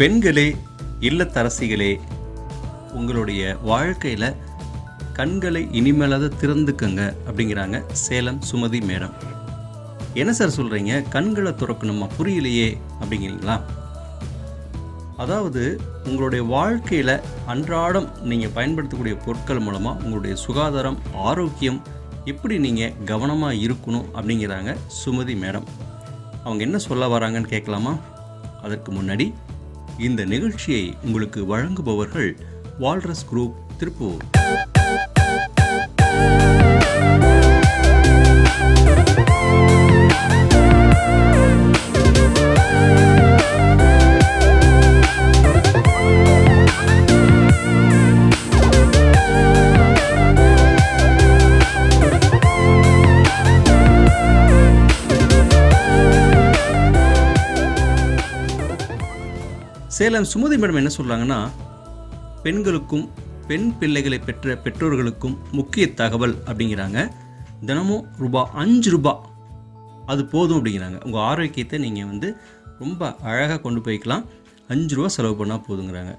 பெண்களே இல்லத்தரசிகளே உங்களுடைய வாழ்க்கையில் கண்களை இனிமேலாவது திறந்துக்கங்க அப்படிங்கிறாங்க சேலம் சுமதி மேடம். என்ன சார் சொல்கிறீங்க கண்களை திறக்கணுமா? புரியலையே அப்படிங்கிறீங்களா? அதாவது உங்களுடைய வாழ்க்கையில் அன்றாடம் நீங்கள் பயன்படுத்தக்கூடிய பொருட்கள் மூலமாக உங்களுடைய சுகாதாரம் ஆரோக்கியம் எப்படி நீங்கள் கவனமாக இருக்கணும் அப்படிங்கிறாங்க சுமதி மேடம். அவங்க என்ன சொல்ல வராங்கன்னு கேட்கலாமா? அதற்கு முன்னாடி இந்த நிகழ்ச்சியை உங்களுக்கு வழங்குபவர்கள் Walrus group Tiruppur. Salem Sumathi madam என்ன சொல்கிறாங்கன்னா பெண்களுக்கும் பெண் பிள்ளைகளை பெற்ற பெற்றோர்களுக்கும் முக்கிய தகவல் அப்படிங்கிறாங்க. தினமும் ரூபா அஞ்சு ரூபா. அது போதும் அப்படிங்கிறாங்க. உங்கள் ஆரோக்கியத்தை நீங்கள் வந்து ரொம்ப அழகாக கொண்டு போய்க்கலாம். அஞ்சு ரூபா செலவு பண்ணால் போதுங்கிறாங்க.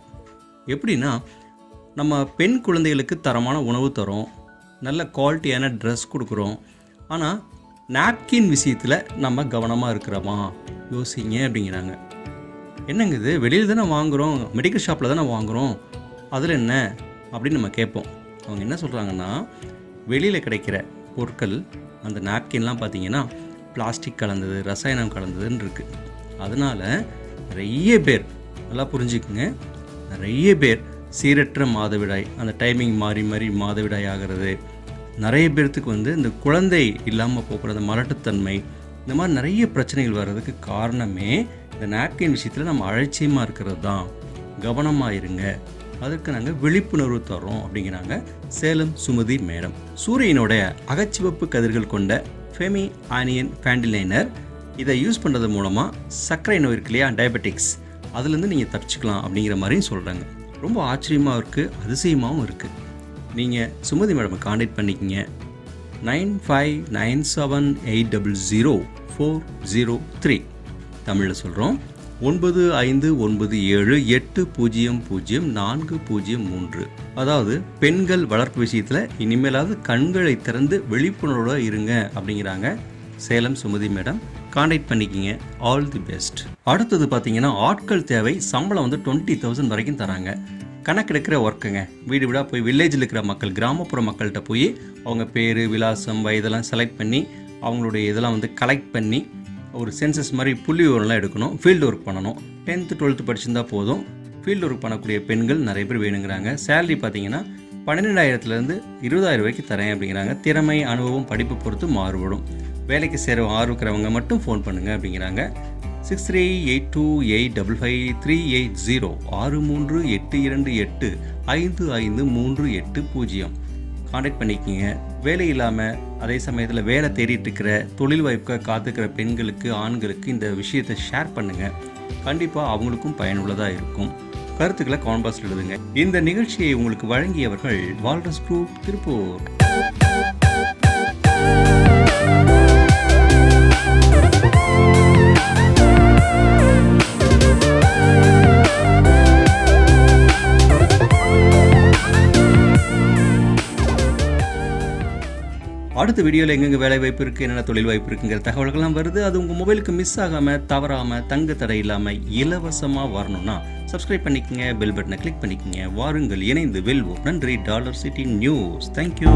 எப்படின்னா நம்ம பெண் குழந்தைகளுக்கு தரமான உணவு தரோம். நல்ல குவாலிட்டியான ட்ரெஸ் கொடுக்குறோம். ஆனால் நாப்கின் விஷயத்தில் நம்ம கவனமாக இருக்கிறோமா? யோசிங்க அப்படிங்கிறாங்க. என்னங்க இது? வெளியில் தானே வாங்குகிறோம் மெடிக்கல் ஷாப்பில் தானே வாங்குகிறோம் அதில் என்ன? அப்படின்னு நம்ம கேட்போம். அவங்க என்ன சொல்கிறாங்கன்னா வெளியில் கிடைக்கிற பொருட்கள் அந்த நாப்கின்லாம் பார்த்தீங்கன்னா பிளாஸ்டிக் கலந்தது ரசாயனம் கலந்ததுன்னு இருக்குது அதனால் நிறைய பேர் நல்லா புரிஞ்சுக்குங்க. நிறைய பேர் சீரற்ற மாதவிடாய் அந்த டைமிங் மாறி மாறி மாதவிடாய் ஆகிறது. நிறைய பேர்த்துக்கு வந்து இந்த குழந்தை இல்லாமல் போகிற மலட்டுத்தன்மை இந்த மாதிரி நிறைய பிரச்சனைகள் வர்றதுக்கு காரணமே இந்த நாப்கின் விஷயத்தில் நம்ம அலட்சியமாக இருக்கிறது தான். கவனமாக இருங்க. அதற்கு நாங்கள் விழிப்புணர்வு தரோம் அப்படிங்கிறாங்க சேலம் சுமதி மேடம். சூரியனுடைய அகச்சிவப்பு கதிர்கள் கொண்ட ஃபெமி ஆனியன் ஃபேண்டிலைனர் இதை யூஸ் பண்ணுறது மூலமாக சர்க்கரை நோய் இருக்கு இல்லையா டயபெட்டிக்ஸ் அதுலேருந்து நீங்கள் தப்பிச்சுக்கலாம் அப்படிங்கிற மாதிரியும் சொல்கிறாங்க ரொம்ப ஆச்சரியமாக இருக்குது அதிசயமாகவும் இருக்குது நீங்கள் சுமதி மேடம் காண்டாக்ட் பண்ணிக்கிங்க. Nine five nine seven eight double zero four zero three தமிழில் சொல்கிறோம் ஒன்பது ஐந்து ஒன்பது ஏழு எட்டு பூஜ்ஜியம் பூஜ்ஜியம் நான்கு பூஜ்ஜியம் மூன்று. அதாவது பெண்கள் வளர்ப்பு விஷயத்தில் இனிமேலாவது கண்களை திறந்து விழிப்புணர்வோட இருங்க அப்படிங்கிறாங்க. சேலம் சுமதி மேடம் கான்டாக்ட் பண்ணிக்கிங்க. ஆல் தி பெஸ்ட் அடுத்தது பார்த்தீங்கன்னா ஆட்கள் தேவை சம்பளம் வந்து டுவெண்ட்டி தௌசண்ட் வரைக்கும் தராங்க. கணக்கெடுக்கிற ஒர்க்குங்க வீடு வீடாக போய் வில்லேஜில் இருக்கிற மக்கள் கிராமப்புற மக்கள்கிட்ட போய் அவங்க பேர் விலாசம் வயதெல்லாம் செலக்ட் பண்ணி அவங்களுடைய இதெல்லாம் வந்து கலெக்ட் பண்ணி ஒரு சென்சஸ் மாதிரி புள்ளி விவரம்லாம் எடுக்கணும். ஃபீல்டு ஒர்க் பண்ணணும். டென்த்து டுவெல்த்து படிச்சிருந்தா போதும். ஃபீல்டு ஒர்க் பண்ணக்கூடிய பெண்கள் நிறைய பேர் வேணுங்கிறாங்க. சேலரி பார்த்தீங்கன்னா பன்னிரெண்டாயிரத்துலேருந்து இருபதாயிரம் வரைக்கும் தரேன் அப்படிங்கிறாங்க. திறமை அனுபவம் படிப்பு பொறுத்து மாறுபடும். வேலைக்கு சேர ஆர்வக்கிறவங்க மட்டும் ஃபோன் பண்ணுங்கள் அப்படிங்கிறாங்க. Six three eight two eight double five three eight zero ஆறு மூன்று எட்டு இரண்டு எட்டு ஐந்து ஐந்து மூன்று எட்டு பூஜ்ஜியம். காண்டாக்ட் பண்ணிக்கிங்க வேலை இல்லாமல் அதே சமயத்தில் வேலை தேடிட்டு இருக்கிற தொழில் வாய்ப்புக்காக காத்துக்கிற பெண்களுக்கு ஆண்களுக்கு இந்த விஷயத்தை ஷேர் பண்ணுங்கள் கண்டிப்பாக அவங்களுக்கும் பயனுள்ளதாக இருக்கும். கருத்துக்களை கான்பாஸ்ட் எழுதுங்க. இந்த நிகழ்ச்சியை உங்களுக்கு வழங்கியவர்கள் வால்ரஸ் குரூப் திருப்பூர். அடுத்த வீடியோவில் எங்கெங்கே வேலை வாய்ப்பு இருக்குது என்னென்ன தொழில் வாய்ப்பு இருக்குங்கிற தகவல்கள்லாம் வருது. அது உங்கள் மொபைலுக்கு மிஸ் ஆகாமல் தவறாமல் தங்கு தடை இல்லாமல் இலவசமாக வரணும்னா சப்ஸ்கிரைப் பண்ணிக்கங்க பெல் பட்டனை கிளிக் பண்ணிக்கோங்க. வாருங்கள் இணைந்து வெல்வோம். நன்றி டாலர் சிட்டி நியூஸ். தேங்க்யூ